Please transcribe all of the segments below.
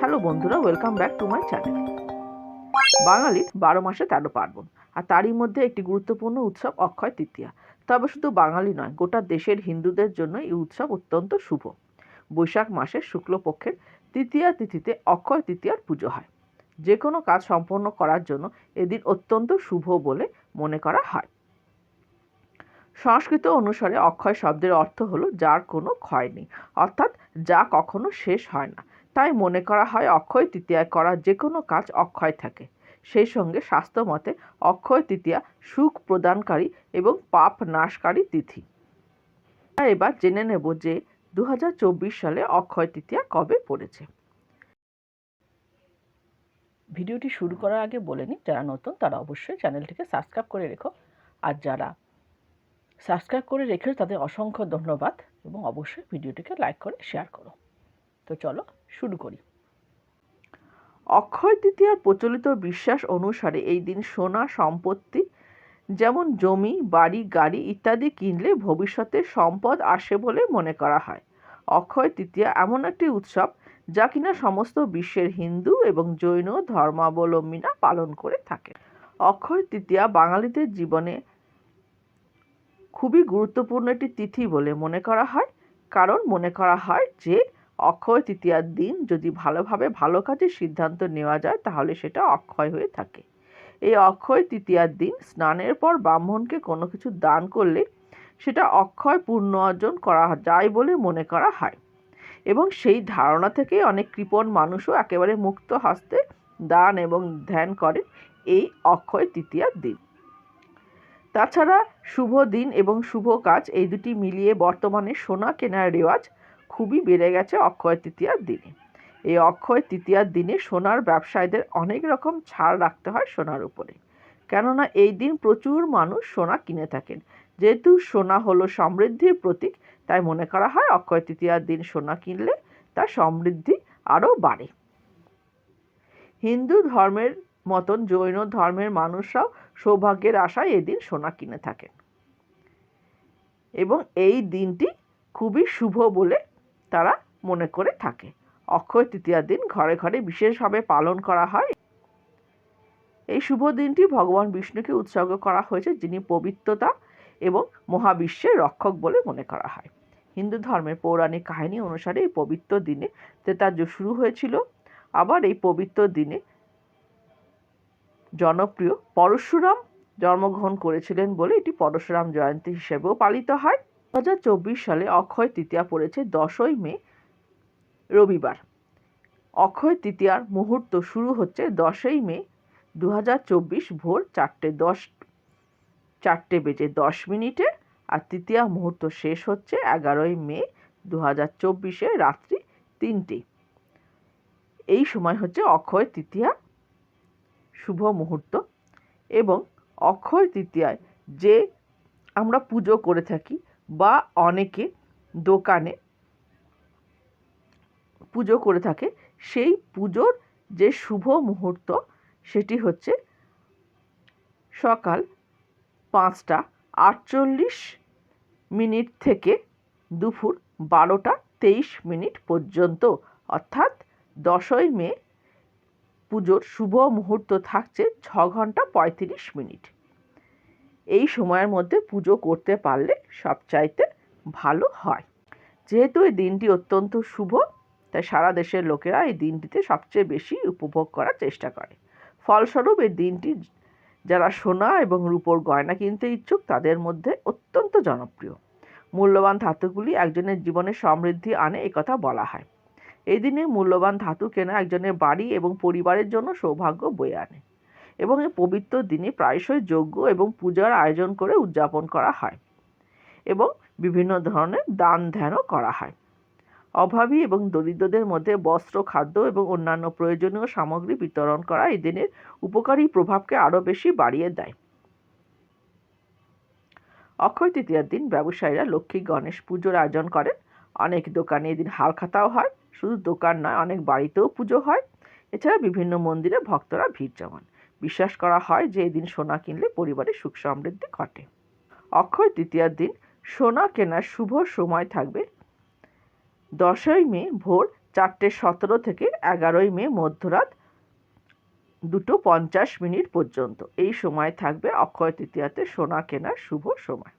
Hello বন্ধুরা welcome back to my channel বাঙালির বারো মাসে তেরো পার্বণ, আর তারই মধ্যে একটি গুরুত্বপূর্ণ উৎসব অক্ষয় তৃতীয়া। তবে শুধু বাঙালি নয়, গোটা দেশের হিন্দুদের জন্য এই উৎসব অত্যন্ত শুভ। বৈশাখ মাসের শুক্লপক্ষের তৃতীয়া তিথিতে অক্ষয় তৃতীয়ার পুজো হয়। যে কোনো কাজ সম্পন্ন করার জন্য এদিন অত্যন্ত শুভ বলে মনে করা হয়। সংস্কৃত অনুসারে অক্ষয় শব্দের অর্থ হলো যার কোনো ক্ষয় নেই, অর্থাৎ যা কখনো শেষ হয় না। তাই মনে করা হয় অক্ষয় তৃতীয়ায় করা যে কোনো কাজ অক্ষয় থাকে। সেই সঙ্গে স্বাস্থ্য মতে অক্ষয় তৃতীয়া সুখ প্রদানকারী এবং পাপ নাশকারী তিথি। এবার জেনে নেব যে দু হাজার চব্বিশ সালে অক্ষয় তৃতীয়া কবে পড়েছে। ভিডিওটি শুরু করার আগে বলে নিই, যারা নতুন তারা অবশ্যই চ্যানেলটিকে সাবস্ক্রাইব করে রেখো। আর যারা সাবস্ক্রাইব করে রেখেছো তাদের অসংখ্য ধন্যবাদ এবং অবশ্যই ভিডিওটিকে লাইক করে শেয়ার করো। তো চলো শুরু করি। অক্ষয় তৃতীয়ার প্রচলিত বিশ্বাস অনুসারে এই দিন সোনা, সম্পত্তি যেমন জমি, বাড়ি, গাড়ি ইত্যাদি কিনলে ভবিষ্যতে সম্পদ আসে বলে মনে করা হয়। অক্ষয় তৃতীয়া এমন একটি উৎসব যা কিনা সমস্ত বিশ্বের হিন্দু এবং জৈন ধর্মাবলম্বীরা পালন করে থাকে। অক্ষয় তৃতীয়া বাঙালিদের জীবনে খুবই গুরুত্বপূর্ণ একটি তিথি বলে মনে করা হয়। কারণ মনে করা হয় যে, অক্ষয় তৃতীয়ার দিন যদি ভালোভাবে ভালো কাজের সিদ্ধান্ত নেওয়া যায়, তাহলে সেটা অক্ষয় হয়ে থাকে। এই অক্ষয় তৃতীয়ার দিন স্নানের পর ব্রাহ্মণকে কোনো কিছু দান করলে সেটা অক্ষয় পূর্ণ অর্জন করা যায় বলে মনে করা হয়। এবং সেই ধারণা থেকে অনেক কৃপণ মানুষও একেবারে মুক্ত হস্তে দান এবং ধ্যান করেন এই অক্ষয় তৃতীয়ার দিন। তাছাড়া শুভ দিন এবং শুভ কাজ, এই দুটি মিলিয়ে বর্তমানে সোনা কেনার রেওয়াজ খুবই বেড়ে গেছে অক্ষয় তৃতীয়ার দিনে। এই অক্ষয় তৃতীয়ার দিনে সোনার ব্যবসায়ীদের অনেক রকম ছাড় রাখতে হয় সোনার উপরে। কেননা এই দিন প্রচুর মানুষ সোনা কিনে থাকেন। যেহেতু সোনা হলো সমৃদ্ধির প্রতীক, তাই মনে করা হয় অক্ষয় তৃতীয়ার দিন সোনা কিনলে তার সমৃদ্ধি আরও বাড়ে। হিন্দু ধর্মের মতন জৈন ধর্মের মানুষরাও সৌভাগ্যের আশায় এদিন সোনা কিনে থাকেন। এবং এই দিনটি খুবই শুভ বলে তারা মনে করে থাকে। অক্ষয় তৃতীয়ার দিন ঘরে ঘরে বিশেষভাবে পালন করা হয়। এই শুভ দিনটি ভগবান বিষ্ণুকে উৎসর্গ করা হয়েছে, যিনি পবিত্রতা এবং মহাবিশ্বের রক্ষক বলে মনে করা হয়। হিন্দু ধর্মের পৌরাণিক কাহিনী অনুসারে এই পবিত্র দিনে ত্রেতাযুগ শুরু হয়েছিল। আবার এই পবিত্র দিনে জনপ্রিয় পরশুরাম জন্মগ্রহণ করেছিলেন বলে এটি পরশুরাম জয়ন্তী হিসেবেও পালিত হয়। দু হাজার চব্বিশ সালে অক্ষয় তৃতীয়া পড়েছে দশই মে, রবিবার। অক্ষয় তৃতীয়ার মুহূর্ত শুরু হচ্ছে দশই মে দু হাজার চব্বিশ ভোর চারটে দশ, চারটে বেজে দশ মিনিটে আর তৃতীয়া মুহূর্ত শেষ হচ্ছে এগারোই মে দু হাজার চব্বিশে রাত্রি তিনটে। এই সময় হচ্ছে অক্ষয় তৃতীয়া। শুভ মুহূর্ত এবং অক্ষয় তৃতীয়ায় যে আমরা পুজো করে থাকি বা অনেকে দোকানে পুজো করে থাকে, সেই পুজোর যে শুভ মুহূর্ত সেটি হচ্ছে সকাল পাঁচটা আটচল্লিশ মিনিট থেকে দুপুর বারোটা তেইশ মিনিট পর্যন্ত, অর্থাৎ দশই মে পুজোর শুভ মুহূর্ত থাকছে ছ ঘণ্টা পঁয়ত্রিশ মিনিট। এই সময়ের মধ্যে পুজো করতে পারলে সবচাইতে ভালো হয়। যেহেতু এই দিনটি অত্যন্ত শুভ, তাই সারা দেশের লোকেরা এই দিনটিতে সবচেয়ে বেশি উপভোগ করার চেষ্টা করে। ফলস্বরূপ এই দিনটি যারা সোনা এবং রূপোর গয়না কিনতে ইচ্ছুক, তাদের মধ্যে অত্যন্ত জনপ্রিয়। মূল্যবান ধাতুগুলি একজনের জীবনে সমৃদ্ধি আনে একথা বলা হয়। এই দিনে মূল্যবান ধাতু কেনা একজনের বাড়ি এবং পরিবারের জন্য সৌভাগ্য বয়ে আনে। এবং এই পবিত্র দিনে প্রায়শই যজ্ঞ এবং পূজার আয়োজন করে উদযাপন করা হয় এবং বিভিন্ন ধরনের দান ধ্যানও করা হয়। অভাবী এবং দরিদ্রদের মধ্যে বস্ত্র, খাদ্য এবং অন্যান্য প্রয়োজনীয় সামগ্রী বিতরণ করা এই দিনের উপকারী প্রভাবকে আরও বেশি বাড়িয়ে দেয়। অক্ষয় তৃতীয়ার দিন ব্যবসায়ীরা লক্ষ্মী গণেশ পুজোর আয়োজন করেন। অনেক দোকানে এদিন হালখাতাও হয়। শুধু দোকান নয়, অনেক বাড়িতেও পুজো হয়। এছাড়া বিভিন্ন মন্দিরে ভক্তরা ভিড় জমান। বিশ্বাস করা হয় যে এদিন সোনা কিনলে পরিবারে সুখ সমৃদ্ধি ঘটে। অক্ষয় তৃতীয়ার দিন সোনা কেনার শুভ সময় থাকবে দশই মে ভোর চারটে সতেরো থেকে এগারোই মে মধ্যরাত দুটো পঞ্চাশ মিনিট পর্যন্ত। এই সময় থাকবে অক্ষয় তৃতীয়াতে সোনা কেনার শুভ সময়।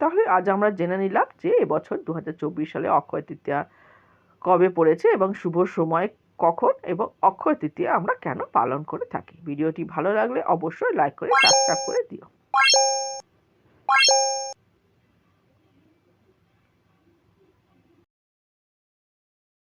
তাহলে আজ আমরা জেনে নিলাম যে এবছর দু হাজার চব্বিশ সালে অক্ষয় তৃতীয়া কবে পড়েছে এবং শুভ সময় কখন এবং অক্ষয় তৃতীয়া আমরা কেন পালন করে থাকি। ভিডিওটি ভালো লাগলে অবশ্যই লাইক করে সাবস্ক্রাইব করে দিও।